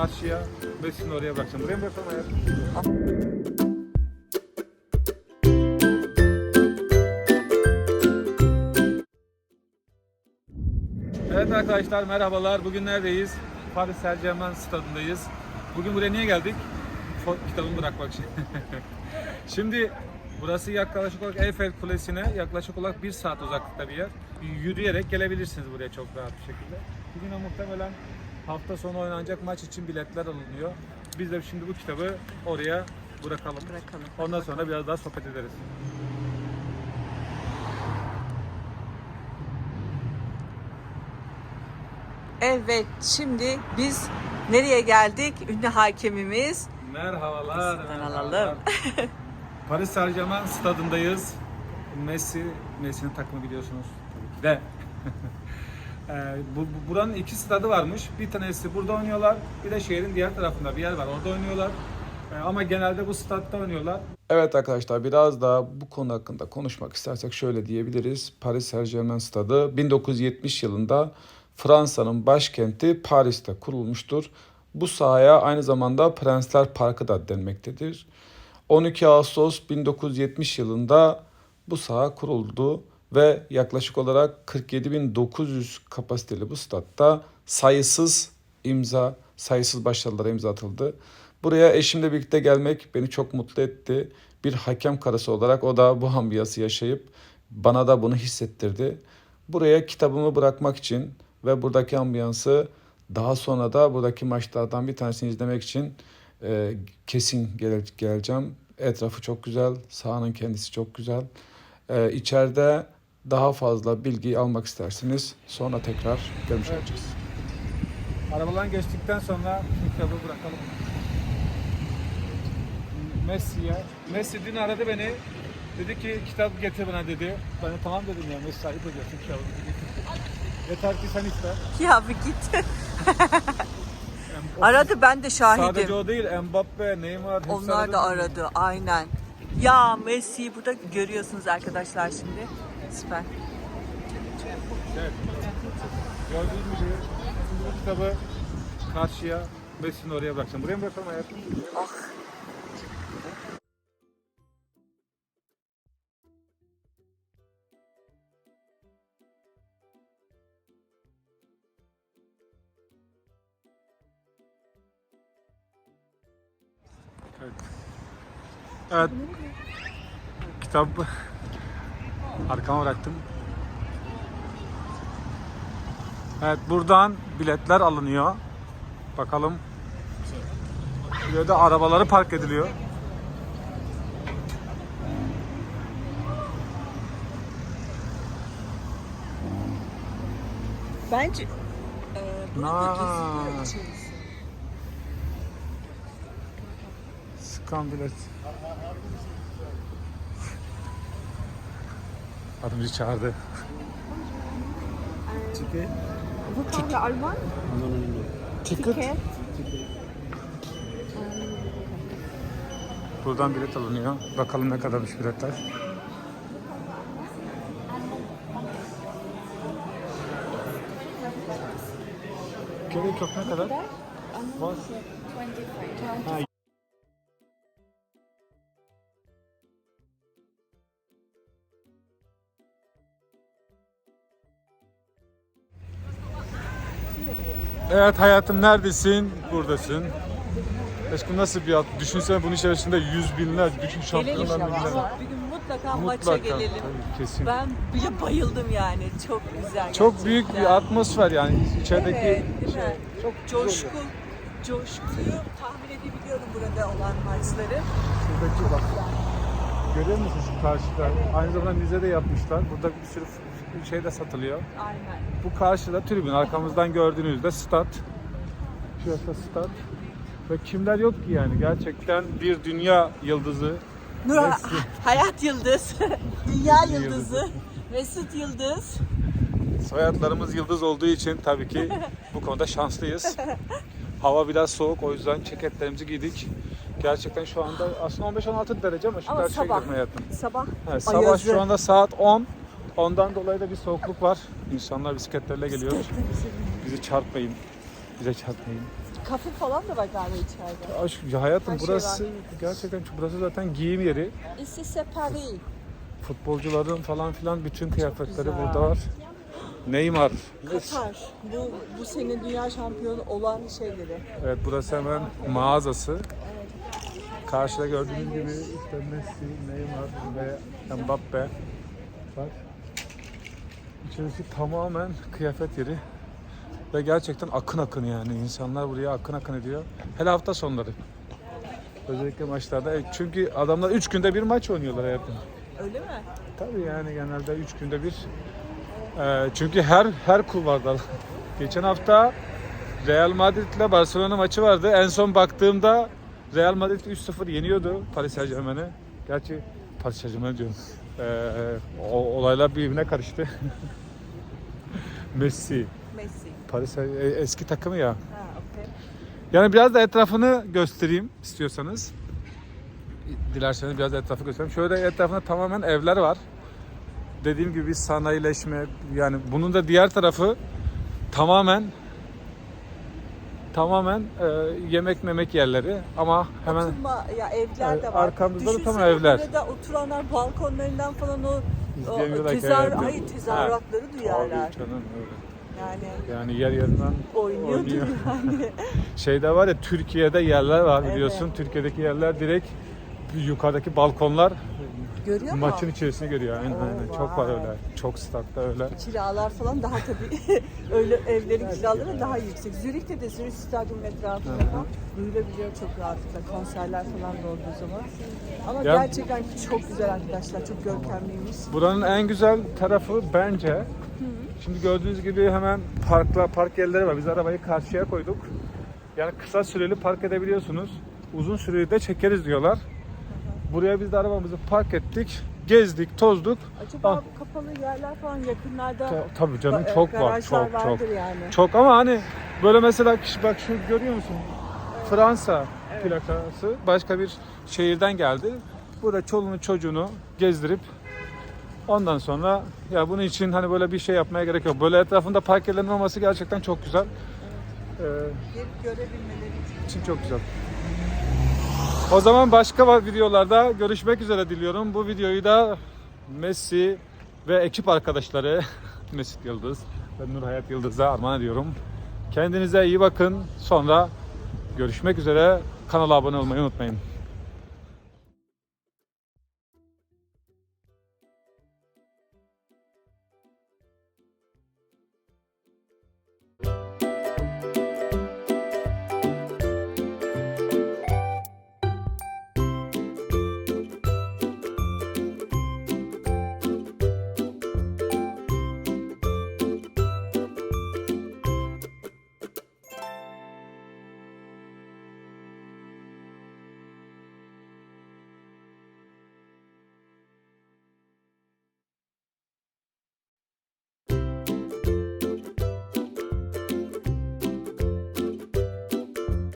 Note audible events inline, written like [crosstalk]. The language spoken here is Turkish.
karşıya Messi'nin oraya bırakacağım. Buraya mı bırakalım hayatım? Evet arkadaşlar merhabalar. Bugün neredeyiz? Paris Saint Germain stadındayız. Bugün buraya niye geldik? Kitabımı bırakmak için. [laughs] Şimdi burası yaklaşık olarak Eiffel Kulesi'ne yaklaşık olarak bir saat uzaklıkta bir yer. Yürüyerek gelebilirsiniz buraya çok rahat bir şekilde. Bugün muhtemelen hafta sonu oynanacak maç için biletler alınıyor. Biz de şimdi bu kitabı oraya bırakalım. Bırakalım. Ondan sonra biraz daha sohbet ederiz. Evet, şimdi biz nereye geldik? Ünlü hakemimiz. Merhabalar. Merhabalar. Paris Saint Germain stadındayız. Messi, Messi'nin takımı biliyorsunuz tabii ki de. Bu, bu- buranın iki stadı varmış. Bir tanesi burada oynuyorlar. Bir de şehrin diğer tarafında bir yer var. Orada oynuyorlar. Ee, ama genelde bu statta oynuyorlar. Evet arkadaşlar biraz daha bu konu hakkında konuşmak istersek şöyle diyebiliriz. Paris Saint Germain stadı 1970 yılında Fransa'nın başkenti Paris'te kurulmuştur. Bu sahaya aynı zamanda Prensler Parkı da denmektedir. 12 Ağustos 1970 yılında bu saha kuruldu ve yaklaşık olarak 47.900 kapasiteli bu statta sayısız imza, sayısız başarılara imza atıldı. Buraya eşimle birlikte gelmek beni çok mutlu etti. Bir hakem karısı olarak o da bu ambiyası yaşayıp bana da bunu hissettirdi. Buraya kitabımı bırakmak için ve buradaki ambiyansı daha sonra da buradaki maçlardan bir tanesini izlemek için e, kesin gele- geleceğim. Etrafı çok güzel, sahanın kendisi çok güzel. E, içeride daha fazla bilgi almak isterseniz sonra tekrar görmüş Evet. olacağız. Arabadan geçtikten sonra kitabı bırakalım. Messi'ye. Messi dün aradı beni. Dedi ki kitap getir bana dedi. Ben de tamam dedim ya Messi ayıp ediyorsun kitabı. Yeter ki sen iste. Ya bir git. [laughs] Aradı ben de Sadece şahidim. o değil Mbappe, Neymar Onlar da aradı aynen. Ya Messi'yi burada görüyorsunuz arkadaşlar şimdi. Süper. Evet. Gördüğünüz gibi bu kitabı karşıya Messi'nin oraya bırakacağım. Buraya mı bırakalım hayatım? Ah. Evet. Evet. Kitap arkama bıraktım. Evet buradan biletler alınıyor. Bakalım. Buraya da arabaları park ediliyor. Bence e. Skan bilet. Adam bizi çağırdı. Vous parlez allemand Ticket. Ticket. Buradan bilet alınıyor. Bakalım ne kadarmış biletler. Gerek yok ne kadar? Var. Ha. Evet hayatım neredesin? Buradasın. Aşkım nasıl bir at? Düşünsene bunun içerisinde yüz binler, bütün Gelelim şampiyonlar millet. Bir gün mutlaka, maça Mutlaka. gelelim. Tabii, kesin. Ben bile bayıldım yani. Çok güzel. Çok büyük gerçekten. bir atmosfer yani içerideki Evet, değil şey. mi? Çok Coşku, coşkuyu tahmin edebiliyorum burada olan maçları. Şuradaki bak. Görüyor musun şu karşıda? Aynı zamanda müze de yapmışlar. Burada bir sürü f- şey de satılıyor. Aynen. Bu karşıda tribün. Arkamızdan gördüğünüzde stat. Şurası stat. Ve kimler yok ki yani. Gerçekten bir dünya yıldızı. Nur Messi. [laughs] Hayat Yıldız, [laughs] Dünya Yıldızı. Mesut Yıldız. Soyadlarımız yıldız olduğu için tabii ki bu konuda şanslıyız. [laughs] Hava biraz soğuk o yüzden ceketlerimizi giydik. Gerçekten şu anda aslında 15-16 derece ama şu Ama sabah. hayatım. Sabah Evet, sabah ayazı. şu anda saat 10. Ondan dolayı da bir soğukluk var. İnsanlar bisikletlerle geliyor. Bizi çarpmayın. Bize çarpmayın. kafe falan da var galiba içeride. Aşk, ya hayatım Her şey burası var. gerçekten burası zaten giyim yeri. Ici c'est Paris. Futbolcuların falan filan bütün kıyafetleri güzel. burada var. Neymar. Katar. Bu, bu sene dünya şampiyonu olan şeyleri. Evet burası hemen mağazası. Karşıda gördüğünüz gibi işte Messi, Neymar ve Mbappe var. İçerisi tamamen kıyafet yeri. Ve gerçekten akın akın yani. insanlar buraya akın akın ediyor. Hele hafta sonları. Özellikle maçlarda. E, Çünkü adamlar 3 günde bir maç oynuyorlar hayatım. Öyle mi? Tabii yani genelde 3 günde bir. Ee, çünkü her her kulvarda. [laughs] Geçen hafta Real Madrid ile Barcelona maçı vardı. En son baktığımda Real Madrid 3-0 yeniyordu Paris Saint Germain'i. Gerçi Paris Saint Germain diyorum. Ee, o, olaylar birbirine karıştı. [laughs] Messi, Messi. Paris e, eski takımı ya. Ha, okey. Yani biraz da etrafını göstereyim istiyorsanız. Dilerseniz biraz da etrafı göstereyim. Şöyle etrafında tamamen evler var. Dediğim gibi sanayileşme yani bunun da diğer tarafı tamamen tamamen e, yemek memek yerleri ama hemen Oturma, ya evler de var. arkamızda da tam Düşünsene evler. Burada oturanlar balkonlarından falan o, o İzleyemiyorlar ki tezar, hayatım. hayır, tezahüratları duyarlar. Abi canım öyle. Yani Yani yer yerinden oynuyordur oynuyor. [laughs] yani. Şeyde var ya Türkiye'de yerler var biliyorsun. Türkiye'deki yerler direkt yukarıdaki balkonlar Görüyor musun? maçın içerisine giriyor. Aynen, Oo, aynen. Çok var vay. öyle. Çok statta öyle. Kiralar falan daha tabii [laughs] öyle evlerin kiraları daha yüksek. Zürih'te de Zürih Stadyum etrafında falan duyulabiliyor çok rahatlıkla konserler falan da olduğu zaman. Ama Ya- gerçekten çok güzel arkadaşlar, çok görkemliymiş. Buranın en güzel tarafı bence Şimdi gördüğünüz gibi hemen parkla park yerleri var. Biz arabayı karşıya koyduk. Yani kısa süreli park edebiliyorsunuz. Uzun süreli de çekeriz diyorlar. Buraya biz de arabamızı park ettik. Gezdik, tozduk. Acaba Ah. kapalı yerler falan yakınlarda Ta- Tabii canım Ba- çok var, garajlar çok çok. vardır yani. Çok ama hani böyle mesela kişi bak şu görüyor musun? Fransa plakası başka bir şehirden geldi. Burada çoluğunu çocuğunu gezdirip ondan sonra ya bunun için hani böyle bir şey yapmaya gerek yok. Böyle etrafında park yerlerinin olması gerçekten çok güzel. Ee, Gelip görebilmeleri için. için çok güzel. O zaman başka videolarda görüşmek üzere diliyorum. Bu videoyu da Messi ve ekip arkadaşları [laughs] Mesut Yıldız ve Nur Hayat Yıldız'a armağan ediyorum. Kendinize iyi bakın. Sonra görüşmek üzere. Kanala abone olmayı unutmayın.